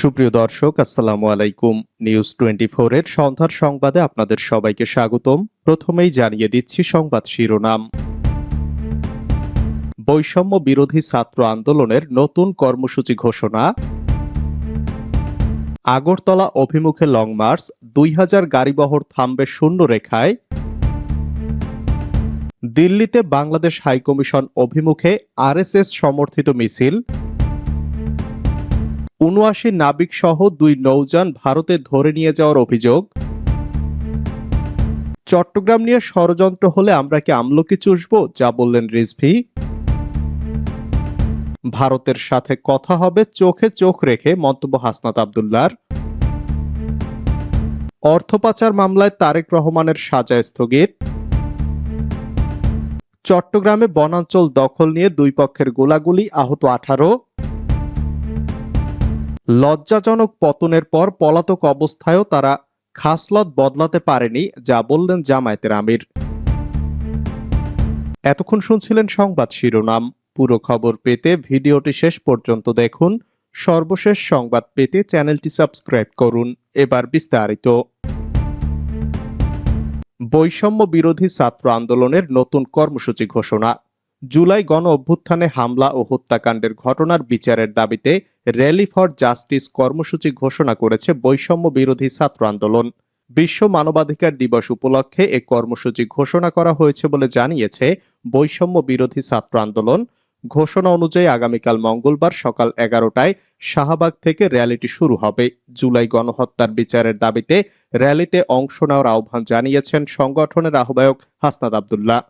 সুপ্রিয় দর্শক, আসসালামু আলাইকুম। নিউজ টোয়েন্টি এর সন্ধ্যার সংবাদে আপনাদের সবাইকে স্বাগতম। প্রথমেই জানিয়ে দিচ্ছি সংবাদ শিরোনাম। বৈষম্য বিরোধী ছাত্র আন্দোলনের নতুন কর্মসূচি ঘোষণা। আগরতলা অভিমুখে লং মার্চ, দুই হাজার গাড়িবহর থামবে শূন্য রেখায়। দিল্লিতে বাংলাদেশ হাইকমিশন অভিমুখে আরএসএস সমর্থিত মিছিল। উনআশি নাবিক সহ দুই নৌযান ভারতে ধরে নিয়ে যাওয়ার অভিযোগ। চট্টগ্রাম নিয়ে ষড়যন্ত্র হলে আমরা কি আমলকি চুষব, যা বললেন রিজভি। ভারতের সাথে কথা হবে, চোখে চোখ রেখে মন্তব্য হাসনাত আবদুল্লার। অর্থ পাচার মামলায় তারেক রহমানের সাজা স্থগিত। চট্টগ্রামে বনাঞ্চল দখল নিয়ে দুই পক্ষের গোলাগুলি আহত আঠারো। লজ্জাজনক পতনের পর পলাতক অবস্থায়ও তারা খাসলত বদলাতে পারেনি, যা বললেন জামায়াতের আমির। এতক্ষণ শুনছিলেন সংবাদ শিরোনাম। পুরো খবর পেতে ভিডিওটি শেষ পর্যন্ত দেখুন। সর্বশেষ সংবাদ পেতে চ্যানেলটি সাবস্ক্রাইব করুন। এবার বিস্তারিত। বৈষম্য বিরোধী ছাত্র আন্দোলনের নতুন কর্মসূচি ঘোষণা। জুলাই গণ অভ্যুত্থানে হামলা ও হত্যাকাণ্ডের ঘটনার বিচারের দাবিতে র্যালি ফর জাস্টিস কর্মসূচি ঘোষণা করেছে বৈষম্য বিরোধী ছাত্র আন্দোলন। বিশ্ব মানবাধিকার দিবস উপলক্ষে এ কর্মসূচি ঘোষণা করা হয়েছে বলে জানিয়েছে বৈষম্য বিরোধী ছাত্র আন্দোলন। ঘোষণা অনুযায়ী আগামীকাল মঙ্গলবার সকাল এগারোটায় শাহবাগ থেকে র্যালিটি শুরু হবে। জুলাই গণহত্যার বিচারের দাবিতে র্যালিতে অংশ নেওয়ার আহ্বান জানিয়েছেন সংগঠনের আহ্বায়ক হাসনাদ আবদুল্লাহ।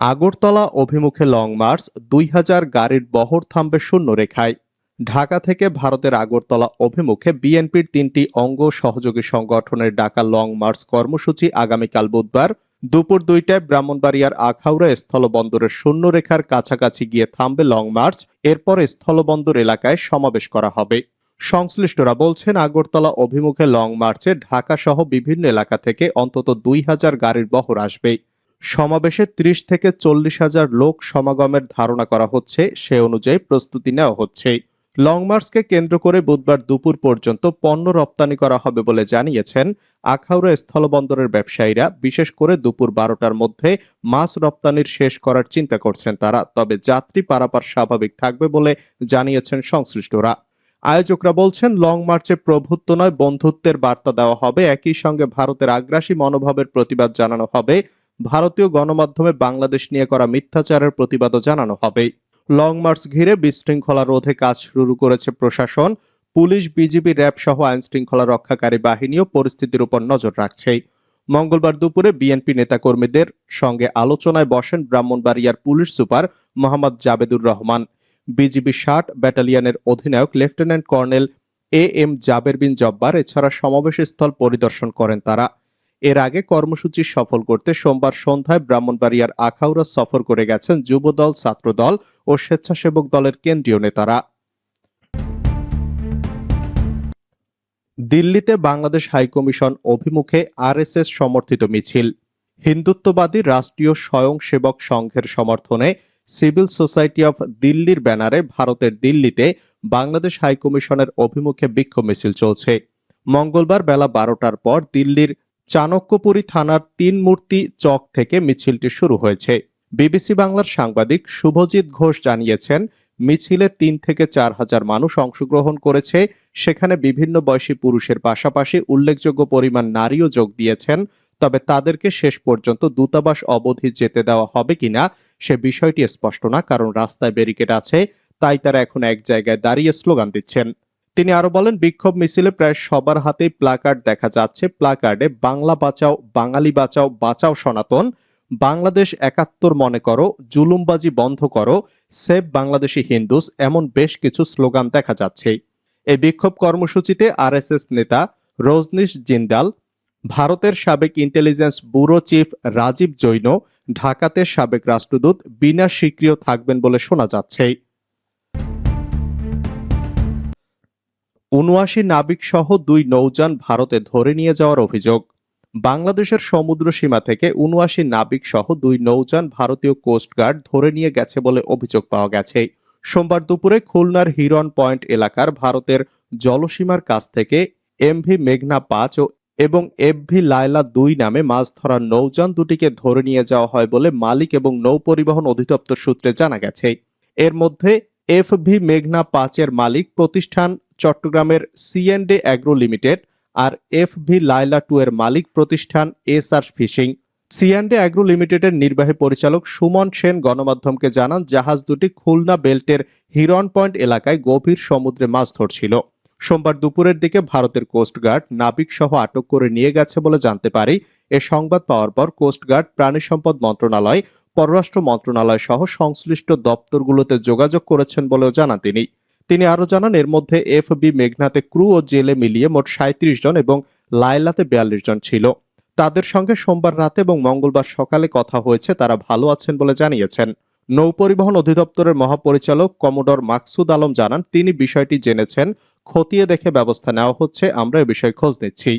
আগরতলা অভিমুখে লং মার্চ দুই হাজার গাড়ির বহর থামবে শূন্য রেখায় ঢাকা থেকে ভারতের আগরতলা অভিমুখে বিএনপির তিনটি অঙ্গ সহযোগী সংগঠনের ডাকা লং মার্চ কর্মসূচি আগামীকাল বুধবার দুপুর দুইটায় ব্রাহ্মণবাড়িয়ার আখাউড়া স্থলবন্দরের শূন্য রেখার কাছাকাছি গিয়ে থামবে লং মার্চ, এরপর স্থলবন্দর এলাকায় সমাবেশ করা হবে। সংশ্লিষ্টরা বলছেন, আগরতলা অভিমুখে লং মার্চে ঢাকা সহ বিভিন্ন এলাকা থেকে অন্তত দুই হাজার গাড়ির বহর আসবে। সমাবেশে ত্রিশ থেকে চল্লিশ হাজার লোক সমাগমের ধারণা করা হচ্ছে, সে অনুযায়ী প্রস্তুতি নেওয়া হচ্ছে। লং মার্চকে কেন্দ্র করে বুধবার দুপুর পর্যন্ত পণ্য রপ্তানি করা হবে বলে জানিয়েছেন আখাউড়া স্থলবন্দরের ব্যবসায়ীরা। বিশেষ করে দুপুর বারোটার মধ্যে মাছ রপ্তানির শেষ করার চিন্তা করছেন তারা, তবে যাত্রী পারাপার স্বাভাবিক থাকবে বলে জানিয়েছেন সংশ্লিষ্টরা। আয়োজকরা বলছেন, লং মার্চে প্রভুত্ব নয়, বন্ধুত্বের বার্তা দেওয়া হবে। একই সঙ্গে ভারতের আগ্রাসী মনোভাবের প্রতিবাদ জানানো হবে। ভারতীয় গণমাধ্যমে বাংলাদেশ নিয়ে করা মিথ্যাচারের প্রতিবাদও জানানো হবে। লং মার্চ ঘিরে বিশৃঙ্খলা রোধে কাজ শুরু করেছে প্রশাসন। পুলিশ, বিজিবি, র্যাব সহ আইন শৃঙ্খলা রক্ষাকারী বাহিনীও পরিস্থিতির উপর নজর রাখছে। মঙ্গলবার দুপুরে বিএনপি নেতাকর্মীদের সঙ্গে আলোচনায় বসেন ব্রাহ্মণবাড়িয়ার police super Mohammad Jabedur Rahman. BGB ষাট, ব্যাটালিয়নের অধিনায়ক lieutenant colonel A M Jaber bin Jabbar এছাড়া সমাবেশ স্থল পরিদর্শন করেন তারা। এর আগে কর্মসূচি সফল করতে সোমবার সন্ধ্যায় ব্রাহ্মণবাড়িয়ার আখাউড়া সফর করে গেছেন যুবদল, ছাত্রদল ও স্বেচ্ছাসেবক দলের কেন্দ্রীয় নেতারা। দিল্লিতে বাংলাদেশ হাইকমিশন অভিমুখে আরএসএস সমর্থিত মিছিল। হিন্দুত্ববাদী রাষ্ট্রীয় স্বয়ংসেবক সংঘের সমর্থনে সিভিল সোসাইটি অফ দিল্লির ব্যানারে ভারতের দিল্লিতে বাংলাদেশ হাইকমিশনের অভিমুখে বিক্ষোভ মিছিল চলছে। মঙ্গলবার বেলা বারোটার পর দিল্লির চাণক্যপুরী থানার তিন মূর্তি চক থেকে মিছিলটি শুরু হয়েছে। বিবিসি বাংলার সাংবাদিক শুভজিৎ ঘোষ জানিয়েছেন, মিছিলে তিন থেকে চার হাজার মানুষ অংশগ্রহণ করেছে। সেখানে বিভিন্ন বয়সী পুরুষের পাশাপাশি উল্লেখযোগ্য পরিমাণ নারীও যোগ দিয়েছেন। তবে তাদেরকে শেষ পর্যন্ত দূতাবাস অবধি যেতে দেওয়া হবে কিনা, সে বিষয়টি স্পষ্ট না, কারণ রাস্তায় ব্যারিকেড আছে, তাই তারা এখন এক জায়গায় দাঁড়িয়ে স্লোগান দিচ্ছেন। তিনি আরও বলেন, বিক্ষোভ মিছিলে প্রায় সবার হাতেই প্লাকার্ড দেখা যাচ্ছে। প্লাকার্ডে, বাংলা বাঁচাও, বাঙালি বাঁচাও বাঁচাও সনাতন। বাংলাদেশ একাত্তর মনে করো, জুলুমবাজি বন্ধ করো, সেভ বাংলাদেশি হিন্দুস, এমন বেশ কিছু স্লোগান দেখা যাচ্ছে। এই বিক্ষোভ কর্মসূচিতে আরএসএস নেতা রজনীশ জিন্দাল, ভারতের সাবেক intelligence bureau chief Rajeev Jain, ঢাকাতে সাবেক রাষ্ট্রদূত বিনা স্বীক্রিয় থাকবেন বলে শোনা যাচ্ছে। উনআশি নাবিক সহ দুই নৌযান ভারতে ধরে নিয়ে যাওয়ার অভিযোগ। বাংলাদেশের সমুদ্র সীমা থেকে উনআশি নাবিক সহ দুই নৌযান ভারতীয় কোস্টগার্ড ধরে নিয়ে গেছে বলে অভিযোগ পাওয়া গেছে। সোমবার দুপুরে খুলনার হিরন পয়েন্ট এলাকার ভারতের জলসীমার কাছ থেকে এমভি মেঘনা পাঁচ ও এবং এফভি লায়লা দুই নামে মাছ ধরার নৌযান দুটিকে ধরে নিয়ে যাওয়া হয় বলে মালিক এবং নৌ পরিবহন অধিদপ্তর সূত্রে জানা গেছে। এর মধ্যে এফভি মেঘনা পাঁচের মালিক প্রতিষ্ঠান চট্টগ্রামের সিএনডে অ্যাগ্রো লিমিটেড আর এফভি লায়লা টু এর মালিক প্রতিষ্ঠান এস আর ফিশিং সিএনডে অ্যাগ্রো লিমিটেডের নির্বাহী পরিচালক সুমন সেন গণমাধ্যমকে জানান, জাহাজ দুটি খুলনা বেল্টের হিরন পয়েন্ট এলাকায় গভীর সমুদ্রে মাছ ধরছিল। সোমবার দুপুরের দিকে ভারতের কোস্টগার্ড নাবিক সহ আটক করে নিয়ে গেছে বলে জানতে পারি। এ সংবাদ পাওয়ার পর কোস্টগার্ড প্রাণী সম্পদ মন্ত্রণালয়, পররাষ্ট্র মন্ত্রণালয় সহ সংশ্লিষ্ট দপ্তরগুলোতে যোগাযোগ করেছেন বলেও জানান তিনি। তিনি আরও জানান, এর মধ্যে এফ বি মেঘনাতে ক্রু ও জেলে মিলিয়ে মোট সাঁত্রিশ জন এবং লায়লাতে বিয়াল্লিশ জন ছিল। তাদের সঙ্গে সোমবার রাতে এবং মঙ্গলবার সকালে কথা হয়েছে, তারা ভালো আছেন বলে জানিয়েছেন। নৌ পরিবহন অধিদপ্তরের মহাপরিচালক কমোডর মাকসুদ আলম জানান, তিনি বিষয়টি জেনেছেন, খতিয়ে দেখে ব্যবস্থা নেওয়া হচ্ছে, আমরা এ বিষয়ে খোঁজ নিচ্ছি।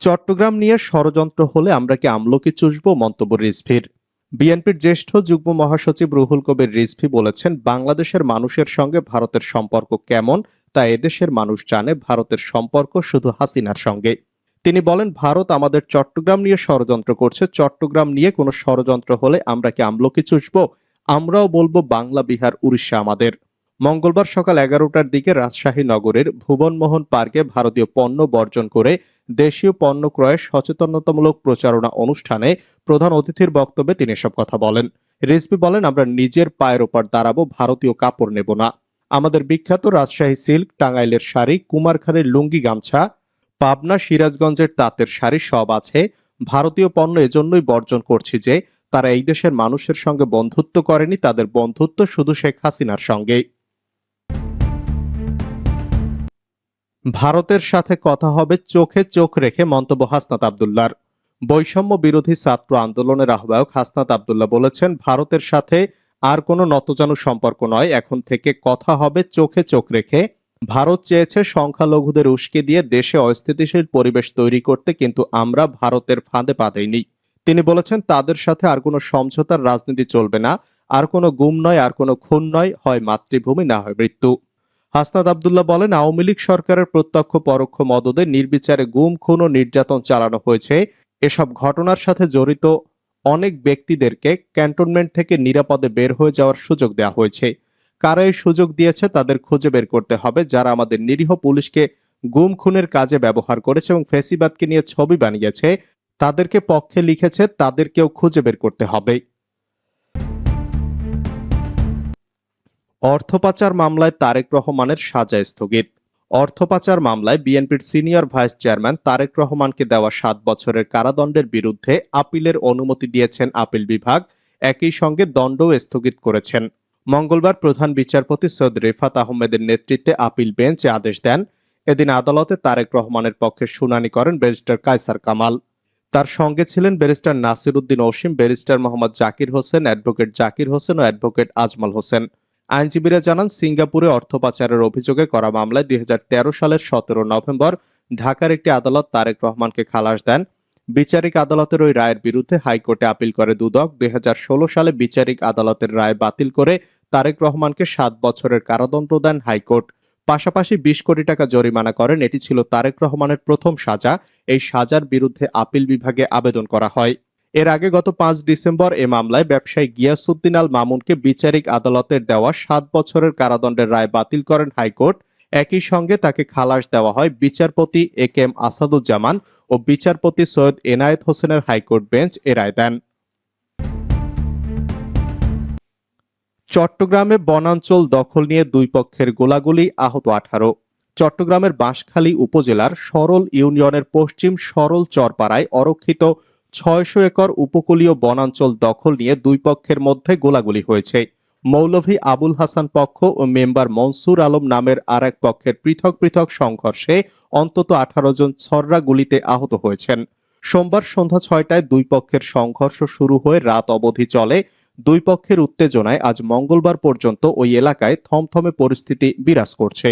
চট্টগ্রাম নিয়ে ষড়যন্ত্র হলে আমরা কি আমলকি চুষব? মন্তব্য রিজভির। বিএনপির জ্যেষ্ঠ যুগ্ম মহাসচিব রুহুল কবির রিজভি বলেছেন, বাংলাদেশের মানুষের সঙ্গে ভারতের সম্পর্ক কেমন তা এদেশের মানুষ জানে, ভারতের সম্পর্ক শুধু হাসিনার সঙ্গে তিনি বলেন, ভারত আমাদের চট্টগ্রাম নিয়ে ষড়যন্ত্র করছে। চট্টগ্রাম নিয়ে কোনো ষড়যন্ত্র হলে আমরা কি আমলকি চুষব? আমরাও বলব, বাংলা, বিহার, উড়িষ্যা আমাদের। মঙ্গলবার সকাল এগারোটার দিকে রাজশাহী নগরের ভুবনমোহন পার্কে ভারতীয় পণ্য বর্জন করে দেশীয় পণ্য ক্রয়ের সচেতনতামূলক প্রচারণা অনুষ্ঠানে প্রধান অতিথির বক্তব্যে তিনি এসব কথা বলেন। রিজভি বলেন, আমরা নিজের পায়ের ওপর দাঁড়াবো, ভারতীয় কাপড় নেব না। আমাদের বিখ্যাত রাজশাহী সিল্ক, টাঙ্গাইলের শাড়ি, কুমারখানের লুঙ্গি গামছা, পাবনা সিরাজগঞ্জের তাঁতের শাড়ি সব আছে। ভারতীয় পণ্য এজন্যই বর্জন করছি যে, তারা এই দেশের মানুষের সঙ্গে বন্ধুত্ব করেনি, তাদের বন্ধুত্ব শুধু শেখ হাসিনার সঙ্গেই। ভারতের সাথে কথা হবে চোখে চোখ রেখে মন্তব্য হাসনাত আবদুল্লার। বৈষম্য বিরোধী ছাত্র আন্দোলনের আহ্বায়ক হাসনাত আবদুল্লাহ বলেছেন, ভারতের সাথে আর কোনো নতজানু সম্পর্ক নয়, এখন থেকে কথা হবে চোখে চোখ রেখে। ভারত চেয়েছে সংখ্যালঘুদের উস্কে দিয়ে দেশে অস্থিতিশীল পরিবেশ তৈরি করতে, কিন্তু আমরা ভারতের ফাঁদে পা দেইনি। তিনি বলেছেন, তাদের সাথে আর কোনো সমঝোতার রাজনীতি চলবে না, আর কোনো গুম নয়, আর কোনো খুন নয়, হয় মাতৃভূমি না হয় মৃত্যু। হাসনাদ আবদুল্লাহ বলেন, আওয়ামী লীগ সরকারের প্রত্যক্ষ পরোক্ষ মদদে নির্বিচারে গুম, খুন ও নির্যাতন চালানো হয়েছে। এসব ঘটনার সাথে জড়িত অনেক ব্যক্তিদেরকে ক্যান্টনমেন্ট থেকে নিরাপদে বের হয়ে যাওয়ার সুযোগ দেওয়া হয়েছে। কারা এই সুযোগ দিয়েছে তাদের খুঁজে বের করতে হবে। যারা আমাদের নিরীহ পুলিশকে গুম, খুনের কাজে ব্যবহার করেছে এবং ফেসিবাদকে নিয়ে ছবি বানিয়েছে, তাদেরকে পক্ষে লিখেছে, তাদেরকেও খুঁজে বের করতে হবে। অর্থ পাচার মামলায় তারেক রহমানের সাজা স্থগিত। অর্থপাচার মামলায় বিএনপির সিনিয়র ভাইস চেয়ারম্যান তারেক রহমানকে দেওয়া সাত বছরের কারাদণ্ডের বিরুদ্ধে আপিলের অনুমতি দিয়েছেন আপিল বিভাগ, একই সঙ্গে দণ্ডও স্থগিত করেছেন। মঙ্গলবার প্রধান বিচারপতি সৈয়দ রেফাত আহমেদের নেতৃত্বে আপিল বেঞ্চ আদেশ দেন। এদিন আদালতে তারেক রহমানের পক্ষে শুনানি করেন ব্যারিস্টার কায়সার কামাল। তার সঙ্গে ছিলেন barrister Nasir Uddin Asim, barrister Mohammad Zakir Hossain, advocate Zakir Hossain ও অ্যাডভোকেট আজমাল হোসেন। আইনজীবীরা জানান, সিঙ্গাপুরে অর্থ পাচারের অভিযোগে করা মামলায় দুই হাজার তেরো সালের সতেরো নভেম্বর ঢাকার একটি আদালত তারেক রহমানকে খালাস দেন। বিচারিক আদালতের ওই রায়ের বিরুদ্ধে হাইকোর্টে আপিল করে দুদক। দু হাজার ষোলো সালে বিচারিক আদালতের রায় বাতিল করে তারেক রহমানকে সাত বছরের কারাদণ্ড দেন হাইকোর্ট। পাশাপাশি বিশ কোটি টাকা জরিমানা করেন। এটি ছিল তারেক রহমানের প্রথম সাজা। এই সাজার বিরুদ্ধে আপিল বিভাগে আবেদন করা হয়। এর আগে গত পাঁচ ডিসেম্বর এ মামলায় ব্যবসায়ী গিয়াসুদ্দিন আল মামুনকে বিচারিক আদালতের দেওয়া সাত বছরের কারাদণ্ডের রায় বাতিল করেন হাইকোর্ট। একই সঙ্গে তাকে খালাস দেওয়া হয় বিচারপতি এ কে এম আসাদুজ্জামান ও বিচারপতি সৈয়দ এনায়েত হোসেনের হাইকোর্ট বেঞ্চ এ রায় দেন। চট্টগ্রামে বনাঞ্চল দখল নিয়ে দুই পক্ষের গোলাগুলি আহত আঠারো। চট্টগ্রামের বাঁশখালী উপজেলার সরল ইউনিয়নের পশ্চিম সরল চরপাড়ায় অরক্ষিত ছয়শো একর উপকূলীয় বনাঞ্চল দখল নিয়ে দুই পক্ষের মধ্যে গোলাগুলি হয়েছে। মৌলভী আবুল হাসান পক্ষ ও মেম্বার মনসুর আলম নামের আর এক পক্ষের পৃথক পৃথক সংঘর্ষে অন্তত আঠারো জন ছররা গুলিতে আহত হয়েছেন। সোমবার সন্ধ্যা ছয়টায় দুই পক্ষের সংঘর্ষ শুরু হয়ে রাত অবধি চলে। দুই পক্ষের উত্তেজনায় আজ মঙ্গলবার পর্যন্ত ওই এলাকায় থমথমে পরিস্থিতি বিরাজ করছে।